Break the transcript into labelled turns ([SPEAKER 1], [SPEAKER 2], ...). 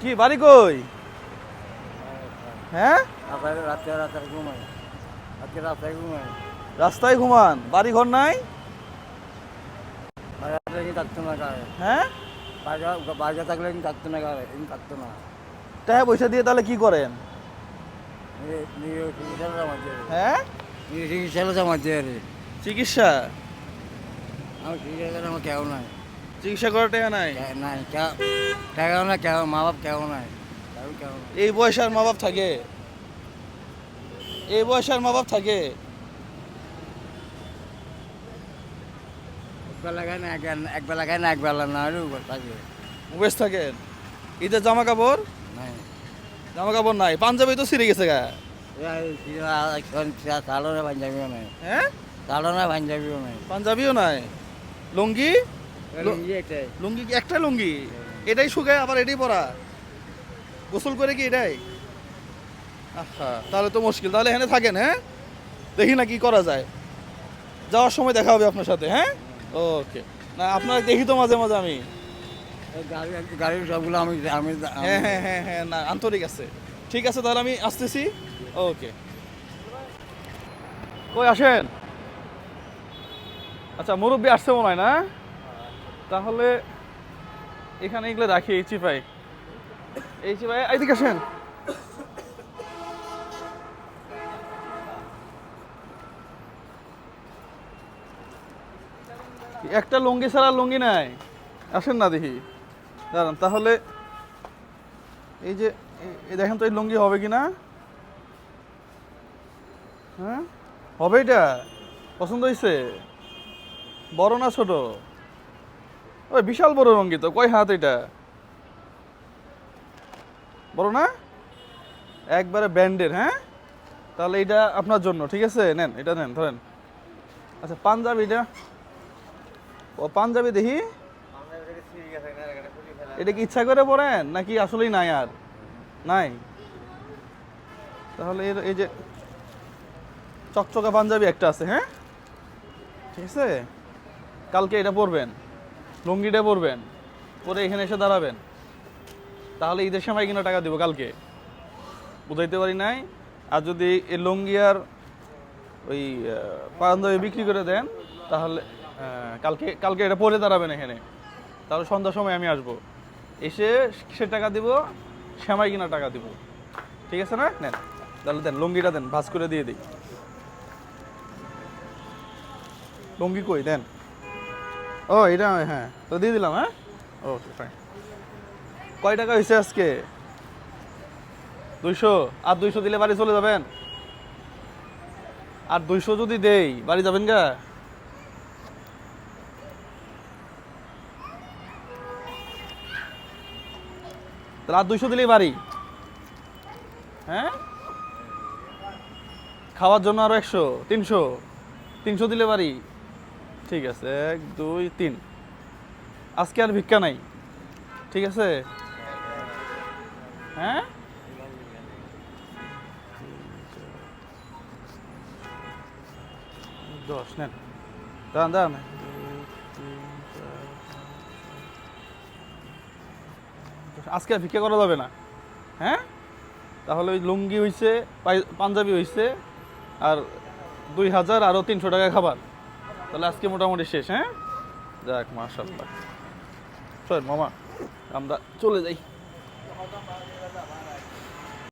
[SPEAKER 1] কি বাড়ি কই? হ্যাঁ?
[SPEAKER 2] রাস্তায়
[SPEAKER 1] ঘুমান বাড়ি ঘর নাই? হ্যাঁ?
[SPEAKER 2] বাজার থাকলে থাকতো না কিন্তু থাকতো না।
[SPEAKER 1] টাকা পয়সা দিয়ে তাহলে কি করেন? হ্যাঁ?
[SPEAKER 2] চিকিৎসা
[SPEAKER 1] চিকিৎসা?
[SPEAKER 2] আমার চিকিৎসা আমার কেউ নাই।
[SPEAKER 1] চিকিৎসা করার টাকা নাই?
[SPEAKER 2] নাই না কেউ মা বাপ কেউ নাই।
[SPEAKER 1] এই বয়সে আর মা বাপ থাকে? এই বয়সে আর মা বাপ থাকে?
[SPEAKER 2] একবেলা খায় না এক- একবেলা খায় না একবেলা না হলেও থাকে।
[SPEAKER 1] বেশ থাকেন ঈদের জামা কাপড়
[SPEAKER 2] নাই।
[SPEAKER 1] জামা কাপড় নাই। পাঞ্জাবি তো ছিঁড়ে গেছে গা।
[SPEAKER 2] চালনা পাঞ্জাবিও নাই।
[SPEAKER 1] হ্যাঁ?
[SPEAKER 2] পাঞ্জাবিও নাই।
[SPEAKER 1] পাঞ্জাবিও নাই। লুঙ্গি? লুঙ্গি কি একটা লুঙ্গি? এটাই শুকায় আবার এটাই পরা। গোসল করে কি এটাই? আচ্ছা তাহলে তো মুশকিল। তাহলে এখানে থাকেন হ্যাঁ? দেখি না কি করা যায়। যাওয়ার সময় দেখা হবে আপনার সাথে হ্যাঁ? ওকে। না আপনার দেখি তো মাঝে মাঝে আমি।
[SPEAKER 2] গাড়ির সবগুলো আমি আমি
[SPEAKER 1] হ্যাঁ হ্যাঁ হ্যাঁ হ্যাঁ না আন্তরিক আছে। ঠিক আছে তাহলে আমি আসতেছি। ওকে। কই আসেন? আচ্ছা মুরব্বী আসছে মনে হয় না? তাহলে এখানে এগুলো রাখি, এই চিপাই। এই চিপাই এইদিকে আসেন। একটা লুঙ্গি ছাড়া লুঙ্গি নাই। আসেন না দেখি। দাঁড়ান, তাহলে এই যে দেখেন তো এই লুঙ্গি হবে কি না? হ্যাঁ? হবে এটা? পছন্দ হয়েছে বড় না ছোট? ওই বিশাল বড় লুঙ্গি তো, কয় হাত এটা? বড় না? একবারে ব্যান্ডের হ্যাঁ? তাহলে এটা আপনার জন্য, ঠিক আছে? নেন, এটা নেন, ধরেন। আচ্ছা পাঞ্জাবিটা ও, পাঞ্জাবি দেখি। এটা কি ইচ্ছা করে পড়েন নাকি আসলেই নাই আর? নাই? তাহলে এর, এই যে চকচকা পাঞ্জাবি একটা আছে হ্যাঁ? ঠিক আছে? কালকে এটা পরবেন। লুঙ্গিটা পরবেন, পরে এখানে এসে দাঁড়াবেন। তাহলে ঈদের সময় কিনা টাকা দিব কালকে। বুঝাইতে পারি নাই? আর যদি এই লুঙ্গি আর ওই পাঞ্জাবি বিক্রি করে দেন, তাহলে কালকে কালকে এটা পরে দাঁড়াবেন এখানে। তাহলে সন্ধ্যার সময় আমি আসব। এসে সে টাকা দিব শ্যামাই কিনা টাকা দিব। ঠিক আছে না? নেন, তাহলে দেন, লুঙ্গিটা দেন, ভাজ করে দিয়ে দিই। লুঙ্গি কই? দেন। ও, এটা হ্যাঁ। তো দিয়ে দিলাম হ্যাঁ? ওকে ফাইন কয় টাকা হয়েছে আজকে? দুইশো? আর দুইশো দিলে বাড়ি চলে যাবেন? আর দুইশো যদি দেই, বাড়ি যাবেন গা? তাহলে আর দুইশো দিলেই বাড়ি? হ্যাঁ? খাওয়ার জন্য আরও একশো, তিনশো। তিনশো দিলে বাড়ি? ঠিক আছে, এক, দুই, তিন। আজকে আর ভিক্ষা নাই, ঠিক আছে? হ্যাঁ? দশ, নেন। দাঁড়ান দাঁড়ান। আজকে আর ভিক্ষা করা যাবে না হ্যাঁ? তাহলে ওই লুঙ্গি পাই- পাঞ্জাবি হইছে, আর দুই হাজার আরও তিনশো টাকা খাবার। তাহলে আজকে মোটামুটি শেষ হ্যাঁ? যাক মাশাল্লাহ চল মামা আমরা চলে যাই।